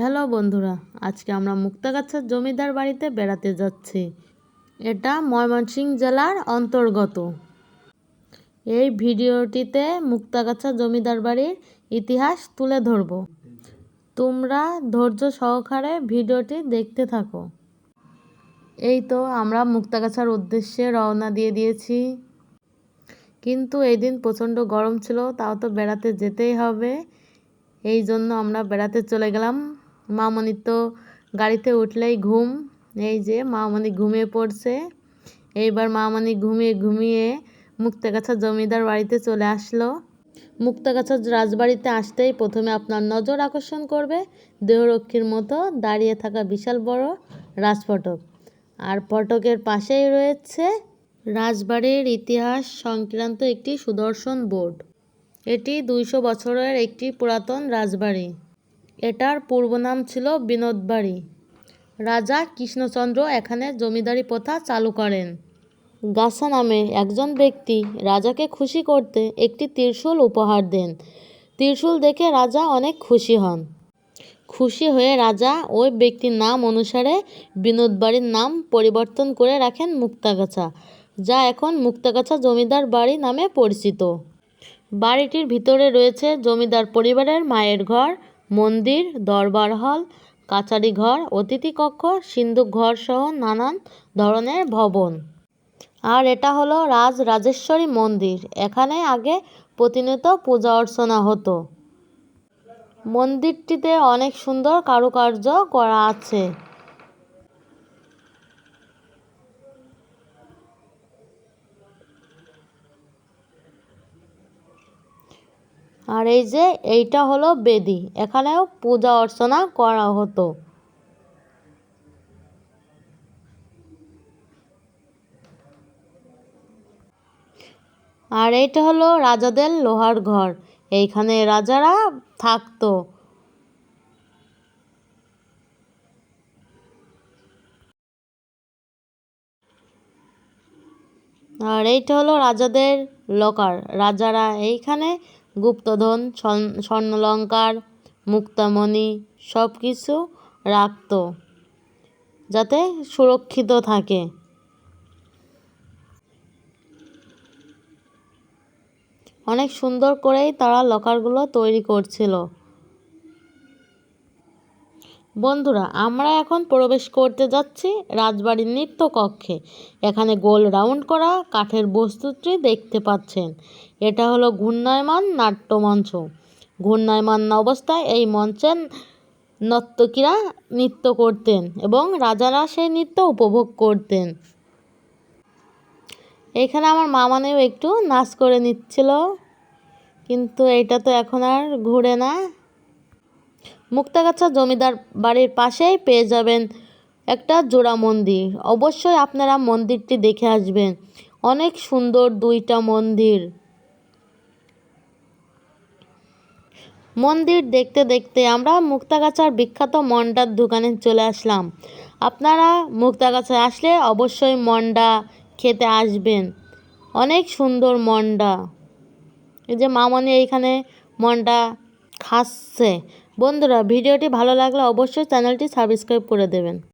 Hello বন্ধুরা, আজকে আমরা মুক্তাগাছার জমিদার বাড়িতে বেড়াতে যাচ্ছি। এটা ময়মনসিংহ জেলার অন্তর্গত। এই ভিডিওটিতে মুক্তাগাছা জমিদার বাড়ির ইতিহাস তুলে ধরব। তোমরা ধৈর্য সহকারে ভিডিওটি দেখতে থাকো। এই তো আমরা মুক্তাগাছার উদ্দেশ্যে রওনা দিয়ে দিয়েছি। কিন্তু এই দিন প্রচণ্ড গরম ছিল, তাও তো বেড়াতে যেতেই হবে। এই জন্য আমরা বেড়াতে চলে গেলাম। মামনি তো গাড়িতে উঠলেই ঘুম, এই যে মামনি ঘুমিয়ে পড়ছে। এইবার মামনি ঘুমিয়ে ঘুমিয়ে মুক্তাগাছা জমিদার বাড়িতে চলে আসলো। মুক্তাগাছা রাজবাড়িতে আসতেই প্রথমে আপনার নজর আকর্ষণ করবে দেহরক্ষীর মতো দাঁড়িয়ে থাকা বিশাল বড় রাজফটক। আর ফটকের পাশেই রয়েছে রাজবাড়ির ইতিহাস সংক্রান্ত একটি সুদর্শন বোর্ড। এটি দুইশো বছরের একটি পুরাতন রাজবাড়ি। এটার পূর্ব নাম ছিল বিনোদবাড়ি। রাজা কৃষ্ণচন্দ্র এখানে জমিদারি প্রথা চালু করেন। গাছা নামে একজন ব্যক্তি রাজাকে খুশি করতে একটি ত্রিশূল উপহার দেন। ত্রিশূল দেখে রাজা অনেক খুশি হন। খুশি হয়ে রাজা ওই ব্যক্তির নাম অনুসারে বিনোদবাড়ির নাম পরিবর্তন করে রাখেন মুক্তাগাছা, যা এখন মুক্তাগাছা জমিদার বাড়ি নামে পরিচিত। বাড়িটির ভিতরে রয়েছে জমিদার পরিবারের মায়ের ঘর মন্দির, দরবার হল কাছারি ঘর, অতিথি কক্ষ, সিন্ধুক ঘর সহ নানান ধরনের ভবন। আর এটা হলো রাজ রাজেশ্বরী মন্দির। এখানে আগে প্রতিনিয়ত পূজা অর্চনা হতো। মন্দিরটিতে অনেক সুন্দর কারুকার্য করা আছে। আর এই যে এইটা হলো বেদি। এখানেও পূজা অর্চনা করা হতো। আর এইটা হলো রাজাদের লোহার ঘর। এইখানে রাজারা থাকতো। আর এইটা হলো রাজাদের লকার রাজারা এইখানে গুপ্তধন স্বর্ণলঙ্কার, মুক্তামণি সব কিছু রাখত যাতে সুরক্ষিত থাকে। অনেক সুন্দর করেই তারা লকারগুলো তৈরি করছিল। বন্ধুরা, আমরা এখন প্রবেশ করতে যাচ্ছি রাজবাড়ির নৃত্য কক্ষে এখানে গোল রাউন্ড করা কাঠের বস্তুটি দেখতে পাচ্ছেন। এটা হলো ঘূর্ণায়মান নাট্যমঞ্চ। ঘূর্ণায়মান অবস্থায় এই মঞ্চে নর্তকীরা নৃত্য করতেন এবং রাজারা সেই নৃত্য উপভোগ করতেন। এখানে আমার মামানেও একটু নাচ করে নিচ্ছিল, কিন্তু এটা তো এখন আর ঘুরে না। মুক্তাগাছা জমিদার বাড়ির পাশেই পেয়ে যাবেন একটা জোড়া মন্দির। অবশ্যই আপনারা মন্দিরটি দেখে আসবেন। অনেক সুন্দর দুইটা মন্দির। মন্দির দেখতে দেখতে আমরা মুক্তাগাছার বিখ্যাত মন্ডার দোকানে চলে আসলাম। আপনারা মুক্তাগাছায় আসলে অবশ্যই মন্ডা খেতে আসবেন। অনেক সুন্দর মন্ডা। এই যে মামনি এইখানে মন্ডা খাচ্ছে। বন্ধুরা ভিডিওটি ভালো লাগলে অবশ্যই চ্যানেলটি সাবস্ক্রাইব করে দেবেন।